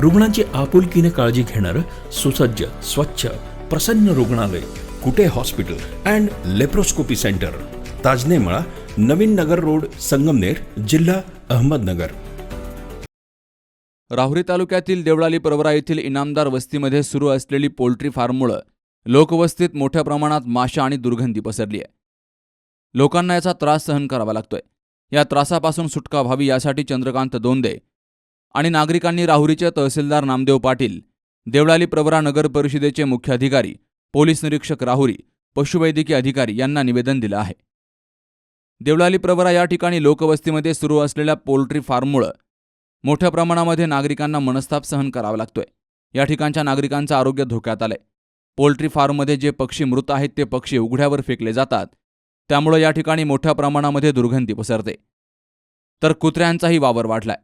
रुग्णांची आपुलकीने काळजी घेणारं सुसज्ज स्वच्छ प्रसन्न रुग्णालय Kute hospital and laparoscopy centre. Tajanemala Navin Nagar road Sangamner जिल्हा अहमदनगर. राहुरी तालुक्यातील देवळाली परवरा येथील इनामदार वस्तीमध्ये सुरू असलेली पोल्ट्री फार्ममुळं लोकवस्तीत मोठ्या प्रमाणात माशा आणि दुर्गंधी पसरली आहे. लोकांना याचा त्रास सहन करावा लागतोय. या त्रासापासून सुटका व्हावी यासाठी चंद्रकांत दोंदे आणि नागरिकांनी राहुरीचे तहसीलदार नामदेव पाटील देवळाली प्रवरा नगर परिषदेचे मुख्य अधिकारी पोलीस निरीक्षक राहुरी पशुवैद्यकीय अधिकारी यांना निवेदन दिलं आहे. देवळाली प्रवरा या ठिकाणी लोकवस्तीमध्ये सुरू असलेल्या पोल्ट्री फार्ममुळं मोठ्या प्रमाणामध्ये नागरिकांना मनस्ताप सहन करावा लागतोय. या ठिकाणच्या नागरिकांचं आरोग्य धोक्यात आलंय. पोल्ट्री फार्ममध्ये जे पक्षी मृत आहेत ते पक्षी उघड्यावर फेकले जातात. त्यामुळं या ठिकाणी मोठ्या प्रमाणामध्ये दुर्गंधी पसरते. तर कुत्र्यांचाही वावर वाढलाय.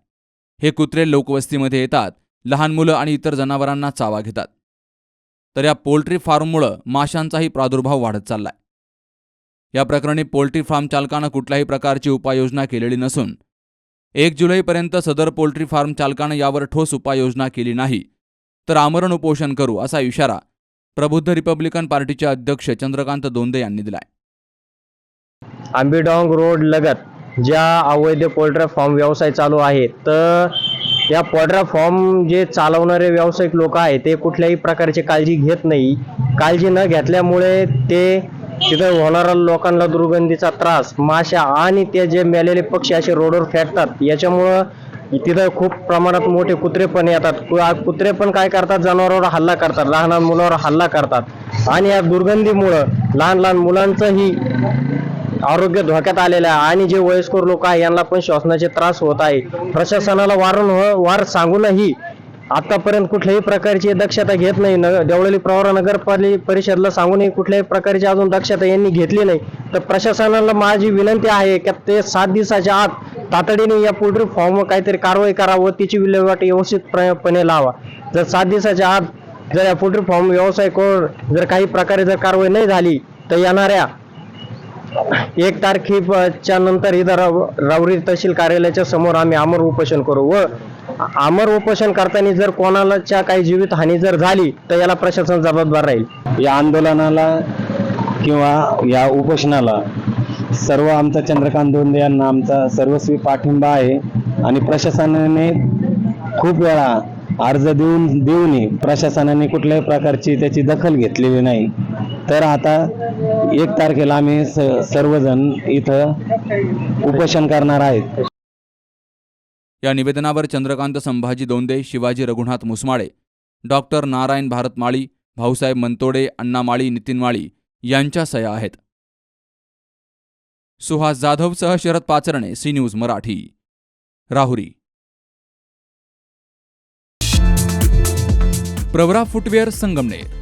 हे कुत्रे लोकवस्तीमध्ये येतात लहान मुलं आणि इतर जनावरांना चावा घेतात. तर या पोल्ट्री फार्ममुळं माशांचाही प्रादुर्भाव वाढत चाललाय. या प्रकरणी पोल्ट्री फार्म चालकानं कुठल्याही प्रकारची उपाययोजना केलेली नसून एक जुलैपर्यंत सदर पोल्ट्री फार्म चालकानं यावर ठोस उपाययोजना केली नाही तर आमरण उपोषण करू असा इशारा प्रबुद्ध रिपब्लिकन पार्टीचे अध्यक्ष चंद्रकांत दोंदे यांनी दिलाय. आंबीडॉंग रोड लगत ज्या अवैध पोल्ट्री फॉर्म व्यवसाय चालू आहे तर या पोल्ट्री फॉर्म जे चालवणारे व्यावसायिक लोक आहेत ते कुठल्याही प्रकारची काळजी घेत नाही. काळजी न घेतल्यामुळे ते तिथं होणाऱ्या लोकांना दुर्गंधीचा त्रास माशा आणि ते जे मेलेले पक्षी असे रोडवर फेकतात याच्यामुळं तिथं खूप प्रमाणात मोठे कुत्रे पण येतात. कु- कुत्रे पण काय करतात? जनावरांवर हल्ला करतात लहान लहान मुलावर हल्ला करतात. आणि या दुर्गंधीमुळं लहान लहान मुलांचंही आरोग्य धोक्यात आलेलं आहे आणि जे वयस्कर लोक आहे यांना पण श्वसनाचे त्रास होत आहे. प्रशासनाला वारंवार वार सांगूनही आतापर्यंत कुठल्याही प्रकारची दक्षता घेत नाही. न देवळली प्रवरा नगरपालिका परिषदला सांगूनही कुठल्याही प्रकारची अजून दक्षता यांनी घेतली नाही. तर प्रशासनाला माझी विनंती आहे की ते सात दिवसाच्या आत तातडीने या पोल्ट्री फॉर्मवर काहीतरी कारवाई करावं तिची विल्हेवाट व्यवस्थितपणे लावा. जर सात दिवसाच्या आत जर या पोल्ट्री फॉर्म व्यवसाय करून जर काही प्रकारे जर कारवाई नाही झाली तर येणाऱ्या एक तारखेच्या नंतर इथं राव- रावरी तहसील कार्यालयाच्या समोर आम्ही अमर उपोषण करू व अमर उपोषण करताना जर कोणालाच्या काही जीवित हानी जर झाली तर याला प्रशासन जबाबदार राहील. या आंदोलनाला किंवा या उपोषणाला सर्व आमचा चंद्रकांत धोंडे यांना आमचा सर्वस्वी पाठिंबा आहे आणि प्रशासनाने खूप वेळा अर्ज देऊन देऊनही प्रशासनाने कुठल्याही प्रकारची त्याची दखल घेतलेली नाही. तर आता एक तारखेला आम्ही स सर्वजण इथं उपोषण करणार आहेत. या निवेदनावर चंद्रकांत संभाजी दोंदे शिवाजी रघुनाथ मुसमाळे डॉक्टर नारायण भारत माळी भाऊसाहेब मंतोडे अण्णा माळी नितीन माळी यांच्या सह्या आहेत. Suhas जाधवसह Sharad Pacharne C news Marathi. Rahuri. Pravara footwear Sangamner.